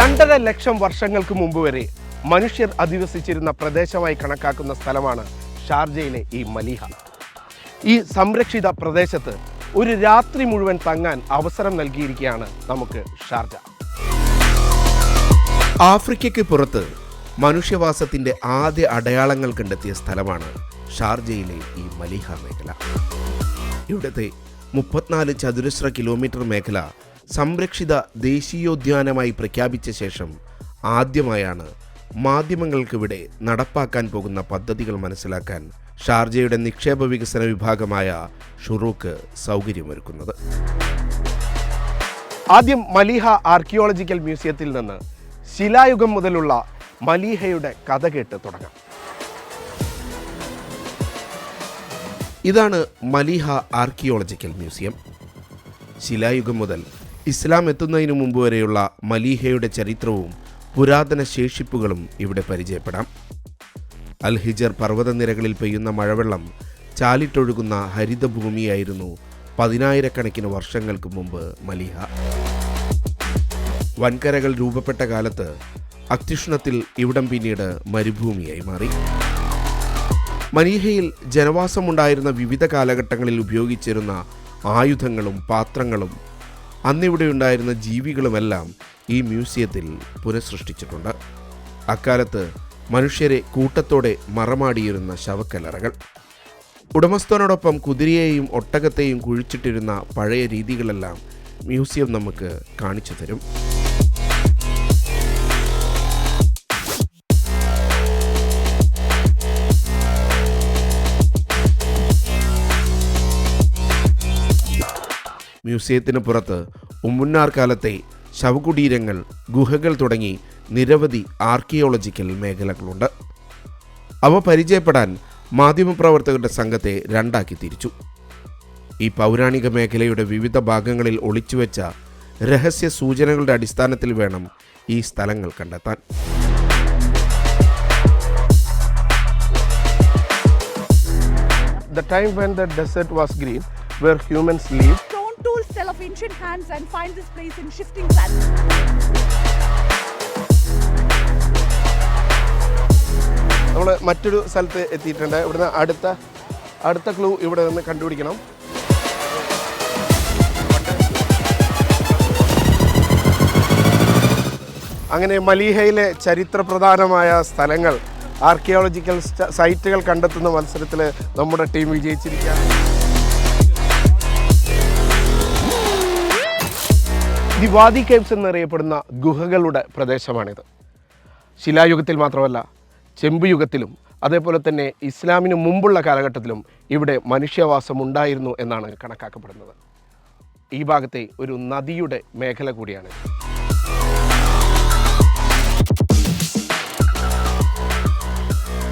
രണ്ടര ലക്ഷം വർഷങ്ങൾക്ക് മുമ്പ് വരെ മനുഷ്യർ അധിവസിച്ചിരുന്ന പ്രദേശമായി കണക്കാക്കുന്ന സ്ഥലമാണ് ഷാർജയിലെ ഈ മലിഹ. ഈ സംരക്ഷിത പ്രദേശത്ത് ഒരു രാത്രി മുഴുവൻ തങ്ങാൻ അവസരം നൽകിയിരിക്കുകയാണ് നമുക്ക് ഷാർജ. ആഫ്രിക്കയ്ക്ക് പുറത്ത് മനുഷ്യവാസത്തിന്റെ ആദ്യ അടയാളങ്ങൾ കണ്ടെത്തിയ സ്ഥലമാണ് ഷാർജയിലെ ഈ മലിഹ മേഖല. ഇവിടുത്തെ മുപ്പത്തിനാല് ചതുരശ്ര കിലോമീറ്റർ മേഖല സംരക്ഷിത ദേശീയോദ്യാനമായി പ്രഖ്യാപിച്ച ശേഷം ആദ്യമായാണ് മാധ്യമങ്ങൾക്കിവിടെ നടപ്പാക്കാൻ പോകുന്ന പദ്ധതികൾ മനസ്സിലാക്കാൻ ഷാർജയുടെ നിക്ഷേപ വികസന വിഭാഗമായ ഷുറൂക്ക് സൗകര്യമൊരുക്കുന്നത്. ആദ്യം മലീഹ ആർക്കിയോളജിക്കൽ മ്യൂസിയത്തിൽ നിന്ന് ശിലായുഗം മുതലുള്ള മലീഹയുടെ കഥ കേട്ട് തുടങ്ങാം. ഇതാണ് മലീഹ ആർക്കിയോളജിക്കൽ മ്യൂസിയം. ശിലായുഗം മുതൽ ഇസ്ലാം എത്തുന്നതിനു മുമ്പ് വരെയുള്ള മലീഹയുടെ ചരിത്രവും പുരാതന ശേഷിപ്പുകളും ഇവിടെ പരിചയപ്പെടാം. അൽ ഹിജർ പർവതനിരകളിൽ പെയ്യുന്ന മഴവെള്ളം ചാലിട്ടൊഴുകുന്ന ഹരിതഭൂമിയായിരുന്നു പതിനായിരക്കണക്കിന് വർഷങ്ങൾക്ക് മുമ്പ് മലീഹ. വൻകരകൾ രൂപപ്പെട്ട കാലത്ത് അത്യുഷ്ണത്തിൽ ഇവിടം പിന്നീട് മരുഭൂമിയായി മാറി. മലീഹയിൽ ജനവാസമുണ്ടായിരുന്ന വിവിധ കാലഘട്ടങ്ങളിൽ ഉപയോഗിച്ചിരുന്ന ആയുധങ്ങളും പാത്രങ്ങളും അന്നിവിടെ ഉണ്ടായിരുന്ന ജീവികളുമെല്ലാം ഈ മ്യൂസിയത്തിൽ പുനഃസൃഷ്ടിച്ചിട്ടുണ്ട്. അക്കാലത്ത് മനുഷ്യരെ കൂട്ടത്തോടെ മറമാടിയിരുന്ന ശവക്കല്ലറകൾ. ഉടമസ്ഥനോടൊപ്പം കുതിരയെയും ഒട്ടകത്തെയും കുഴിച്ചിട്ടിരുന്ന പഴയ രീതികളെല്ലാം മ്യൂസിയം നമുക്ക് കാണിച്ചു തരും. മ്യൂസിയത്തിന് പുറത്ത് ഉമ്മുന്നാർ കാലത്തെ ശവകുടീരങ്ങൾ ഗുഹകൾ തുടങ്ങി നിരവധി ആർക്കിയോളജിക്കൽ മേഖലകളുണ്ട്. അവ പരിചയപ്പെടാൻ മാധ്യമപ്രവർത്തകരുടെ സംഘത്തെ രണ്ടാക്കി തിരിച്ചു. ഈ പൗരാണിക മേഖലയുടെ വിവിധ ഭാഗങ്ങളിൽ ഒളിച്ചുവെച്ച രഹസ്യ സൂചനകളുടെ അടിസ്ഥാനത്തിൽ വേണം ഈ സ്ഥലങ്ങൾ കണ്ടെത്താൻ. The time when the desert was green, where humans Stone tools tell of ancient hands and find this place in shifting sands. നമ്മൾ മറ്റൊരു സ്ഥലത്ത് എത്തിയിട്ടുണ്ട്. ഇവിടുന്ന് അടുത്ത അടുത്ത ക്ലൂ ഇവിടെ നിന്ന് കണ്ടുപിടിക്കണം. അങ്ങനെ മലീഹയിലെ ചരിത്രപ്രധാനമായ സ്ഥലങ്ങൾ ആർക്കിയോളജിക്കൽ സ്റ്റ- സൈറ്റുകൾ കണ്ടെത്തുന്ന മത്സരത്തിൽ നമ്മുടെ ടീം വിജയിച്ചിരിക്കുകയാണ്. ദി വാദി കേവ്സ് എന്നറിയപ്പെടുന്ന ഗുഹകളുടെ പ്രദേശമാണിത്. ശിലായുഗത്തിൽ മാത്രമല്ല ചെമ്പ് യുഗത്തിലും അതേപോലെ തന്നെ ഇസ്ലാമിന് മുമ്പുള്ള കാലഘട്ടത്തിലും ഇവിടെ മനുഷ്യവാസം ഉണ്ടായിരുന്നു എന്നാണ് കണക്കാക്കപ്പെടുന്നത്. ഈ ഭാഗത്തെ ഒരു നദിയുടെ മേഖല കൂടിയാണ്.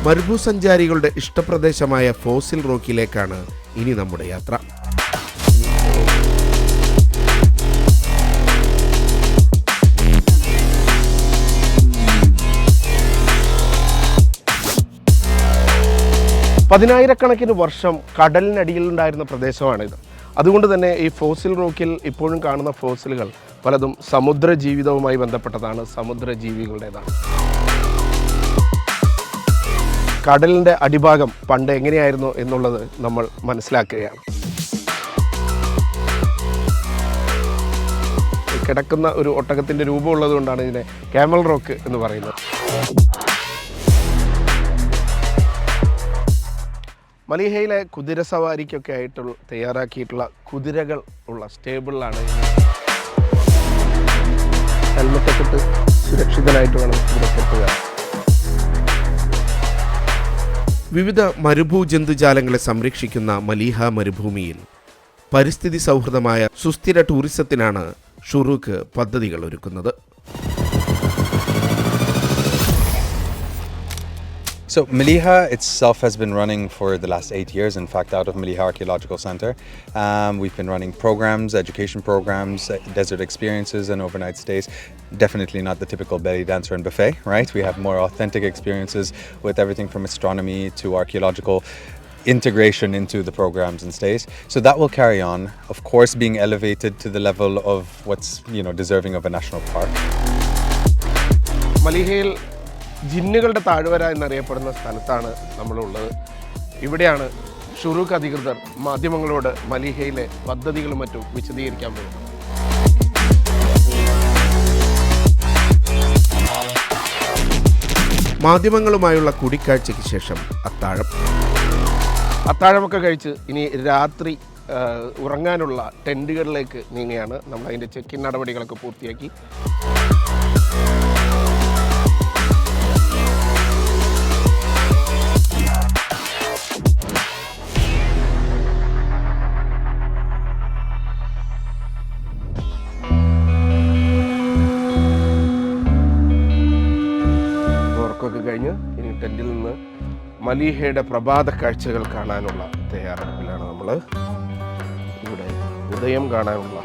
മരുഭൂസഞ്ചാരികളുടെ ഇഷ്ടപ്രദേശമായ ഫോസിൽ റോക്കിലേക്കാണ് ഇനി നമ്മുടെ യാത്ര. പതിനായിരക്കണക്കിന് വർഷം കടലിനടിയിലുണ്ടായിരുന്ന പ്രദേശമാണിത്. അതുകൊണ്ട് തന്നെ ഈ ഫോസിൽ റോക്കിൽ ഇപ്പോഴും കാണുന്ന ഫോസിലുകൾ പലതും സമുദ്ര ജീവിതവുമായി ബന്ധപ്പെട്ടതാണ് സമുദ്ര ജീവികളുടേതാണ് കടലിന്റെ അടിഭാഗം പണ്ട് എങ്ങനെയായിരുന്നു എന്നുള്ളത് നമ്മൾ മനസ്സിലാക്കുകയാണ്. കിടക്കുന്ന ഒരു ഒട്ടകത്തിന്റെ രൂപമുള്ളത് കൊണ്ടാണ് ഇതിനെ ക്യാമൽ റോക്ക് എന്ന് പറയുന്നത്. മലീഹയിലെ കുതിര സവാരിക്കൊക്കെ ആയിട്ടുള്ള തയ്യാറാക്കിയിട്ടുള്ള കുതിരകൾ ഉള്ള സ്റ്റേബിളിലാണ് ഹെൽമെറ്റൊക്കെ ഇട്ട് സുരക്ഷിതനായിട്ട് വേണം ഇവിടെ കയറാൻ വിവിധ മരുഭൂ ജന്തുജാലങ്ങളെ സംരക്ഷിക്കുന്ന മലീഹ മരുഭൂമിയിൽ പരിസ്ഥിതി സൗഹൃദമായ സുസ്ഥിര ടൂറിസത്തിനാണ് ഷുറൂക്ക് പദ്ധതികൾ ഒരുക്കുന്നത്. So Meliha itself has been running for the last eight years, in fact, out of Meliha Archaeological Center. Um, we've been running programs, education programs, uh, desert experiences and overnight stays. Definitely not the typical belly dancer and buffet, right? We have more authentic experiences with everything from astronomy to archaeological integration into the programs and stays. So that will carry on, of course, being elevated to the level of what's, you know, deserving of a national park. Malihil ജിന്നുകളുടെ താഴ്വര എന്നറിയപ്പെടുന്ന സ്ഥലത്താണ് നമ്മളുള്ളത്. ഇവിടെയാണ് Shurooq അധികൃതർ മാധ്യമങ്ങളോട് മലീഹയിലെ പദ്ധതികളും മറ്റും വിശദീകരിക്കാൻ പോകുന്നത്. മാധ്യമങ്ങളുമായുള്ള കൂടിക്കാഴ്ചയ്ക്ക് ശേഷം അത്താഴം. അത്താഴമൊക്കെ കഴിച്ച് ഇനി രാത്രി ഉറങ്ങാനുള്ള ടെന്റുകളിലേക്ക് നീങ്ങുകയാണ്. നമ്മൾ അതിന്റെ ചെക്കിൻ നടപടികളൊക്കെ പൂർത്തിയാക്കി. കഴിഞ്ഞ് ഇനി ടെന്റിൽ നിന്ന് മലീഹയുടെ പ്രഭാത കാഴ്ചകൾ കാണാനുള്ള തയ്യാറെടുപ്പിലാണ് നമ്മൾ ഇവിടെ ഉദയം കാണാനുള്ള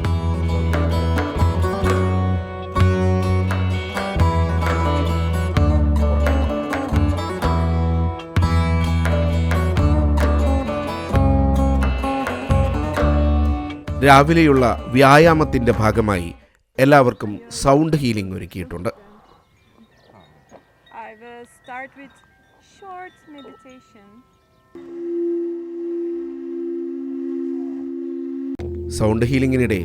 രാവിലെയുള്ള വ്യായാമത്തിന്റെ ഭാഗമായി എല്ലാവർക്കും സൗണ്ട് ഹീലിംഗ് ഒരുക്കിയിട്ടുണ്ട്. Will start with short meditation. Sound ഹീലിങ്ങിനിടെ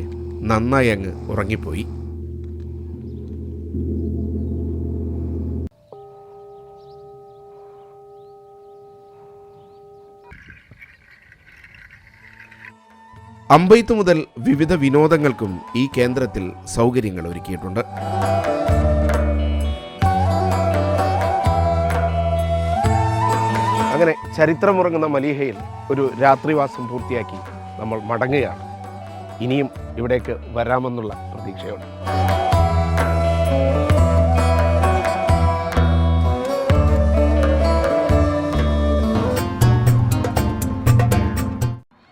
നന്നായി അങ്ങ് ഉറങ്ങിപ്പോയി അമ്പെയ്ത്ത് മുതൽ വിവിധ വിനോദങ്ങൾക്കും ഈ കേന്ദ്രത്തിൽ സൗകര്യങ്ങൾ ഒരുക്കിയിട്ടുണ്ട് അങ്ങനെ ചരിത്രമുറങ്ങുന്ന മലീഹയിൽ ഒരു രാത്രിവാസം പൂർത്തിയാക്കി നമ്മൾ മടങ്ങുകയാണ്. ഇനിയും ഇവിടേക്ക് വരാമെന്നുള്ള പ്രതീക്ഷയോടെ.